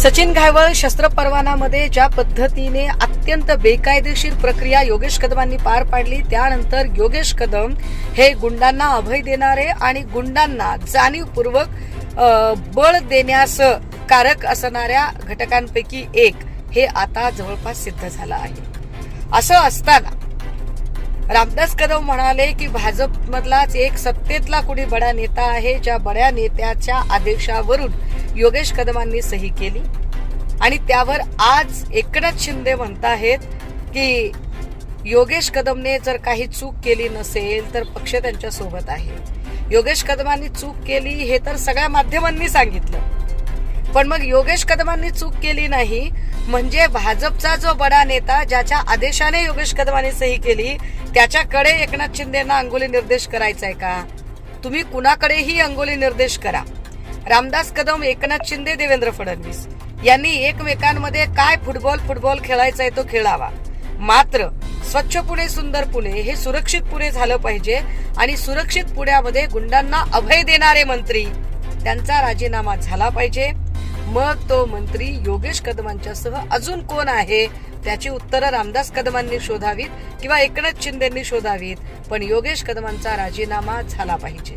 सचिन घायवळ शस्त्र परवानामध्ये ज्या पद्धतीने अत्यंत बेकायदेशीर प्रक्रिया योगेश कदमांनी पार पाडली त्यानंतर योगेश कदम हे गुंडांना अभय देणारे आणि गुंडांना जाणीवपूर्वक बळ देण्यास कारक असणाऱ्या घटकांपैकी एक हे आता जवळपास सिद्ध झालं आहे. असं असताना रामदास कदम म्हणाले की भाजपमधलाच एक सत्तेतला कुणी बडा नेता आहे ज्या बड्या नेत्याच्या आदेशावरून योगेश कदमांनी सही केली. आणि त्यावर आज एकनाथ शिंदे म्हणताहेत की योगेश कदमने जर काही चूक केली नसेल तर पक्ष त्यांच्यासोबत आहे. योगेश कदमांनी चूक केली हे तर सगळ्या माध्यमांनी सांगितलं. पण मग योगेश कदमांनी चूक केली नाही म्हणजे भाजपचा जो बडा नेता ज्याच्या आदेशाने योगेश कदमांनी सही केली त्याच्याकडे एकनाथ शिंदेना अंगोली निर्देश करायचा आहे का? तुम्ही कुणाकडेही अंगोली निर्देश करा. रामदास कदम एकनाथ शिंदे देवेंद्र फडणवीस. यांनी एकमेकांमध्ये काय फुटबॉल फुटबॉल खेळायचा आहे तो खेळावा. मात्र स्वच्छ पुणे सुंदर पुणे हे सुरक्षित पुणे झालं पाहिजे आणि सुरक्षित पुण्यामध्ये गुंडांना अभय देणारे मंत्री त्यांचा राजीनामा झाला पाहिजे. मग तो मंत्री योगेश कदमांच्या सह अजून कोण आहे? त्याची उत्तरं रामदास कदमांनी शोधावीत किंवा एकनाथ शिंदेंनी शोधावीत. पण योगेश कदमांचा राजीनामा झाला पाहिजे.